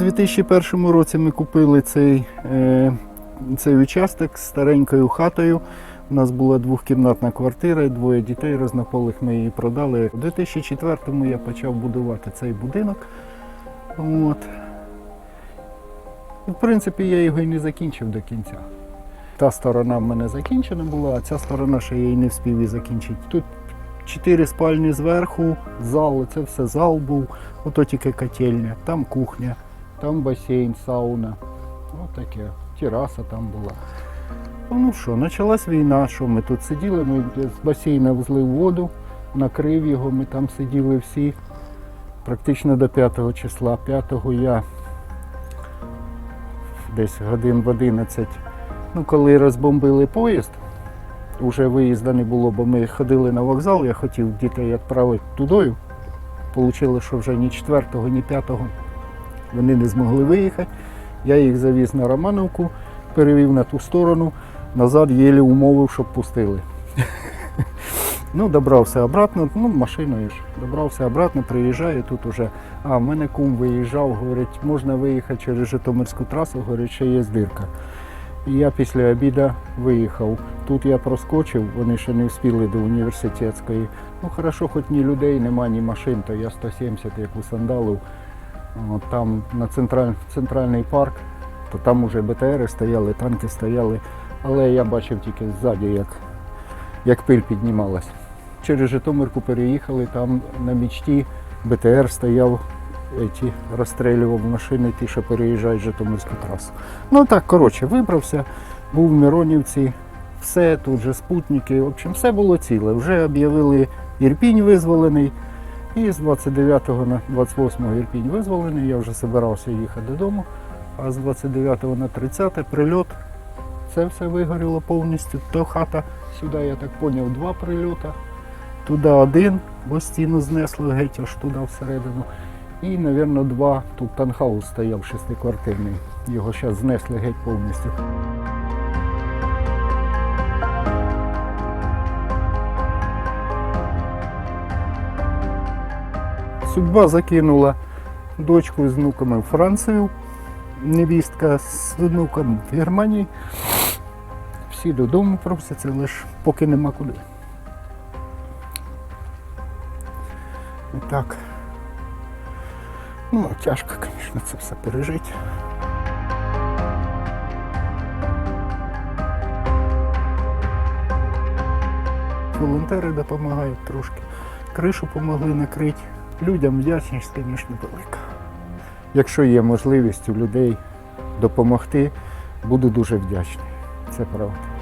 2001 році ми купили цей, е, цей участок з старенькою хатою. У нас була двохкімнатна квартира, двоє дітей різнополих ми її продали. У 2004-му я почав будувати цей будинок. От. В принципі, я його і не закінчив до кінця. Та сторона в мене закінчена була, а ця сторона ще я і не встиг і закінчити. Тут чотири спальні зверху, зал, це все зал був, ото тільки котельня, там кухня, там басейн, сауна. Ось таке, тераса там була. Ну що, почалась війна, що ми тут сиділи, ми з басейна взлив воду, накрив його, ми там сиділи всі практично до 5 числа. 5 я десь годин в 11. Ну, коли розбомбили поїзд, вже виїзду не було, бо ми ходили на вокзал, я хотів дітей відправити тудою. Получилось, що вже ні 4-го, ні 5-го вони не змогли виїхати. Я їх завіз на Романовку, перевів на ту сторону, назад єлі умовив, щоб пустили. Ну, добрався обратно, ну, машиною ж. Добрався обратно, приїжджаю, тут уже. А, в мене кум виїжджав, говорить, можна виїхати через Житомирську трасу, говорить, ще є дирка. І я після обіду виїхав. Тут я проскочив, вони ще не встигли до університетської. Ну, хорошо, хоч ні людей, нема, ні машин, то я 170 як у сандалів. От там на централь, центральний парк, то там уже БТРи стояли, танки стояли. Але я бачив тільки ззаді, як, як пиль піднімалась. Через Житомирку переїхали, там на мічті БТР стояв, ті, розстрілював машини, ті, що переїжджають Житомирську трасу. Ну так, коротше, вибрався, був в Миронівці, все, тут же спутники, в общем, все було ціле. Вже об'явили Ірпінь визволений. І з 29 на 28 Ірпінь визволений, я вже збирався їхати додому. А з 29 на 30 прильот. Це все вигоріло повністю. То хата, сюди, я так зрозумів, два прильоти. Туди один, бо стіну знесло геть аж туди всередину. І, мабуть, два. Тут танхаус стояв шестиквартирний. Його зараз знесли геть повністю. Судьба закинула дочку з внуками в Францію, невістка з внуком в Германії. Всі додому просяться, лише поки нема куди. І так. Ну, тяжко, звісно, це все пережити. Волонтери допомагають трошки. Кришу допомогли накрити. Людям вдячність, звісно, велика. Якщо є можливість у людей допомогти, буду дуже вдячний. Це правда.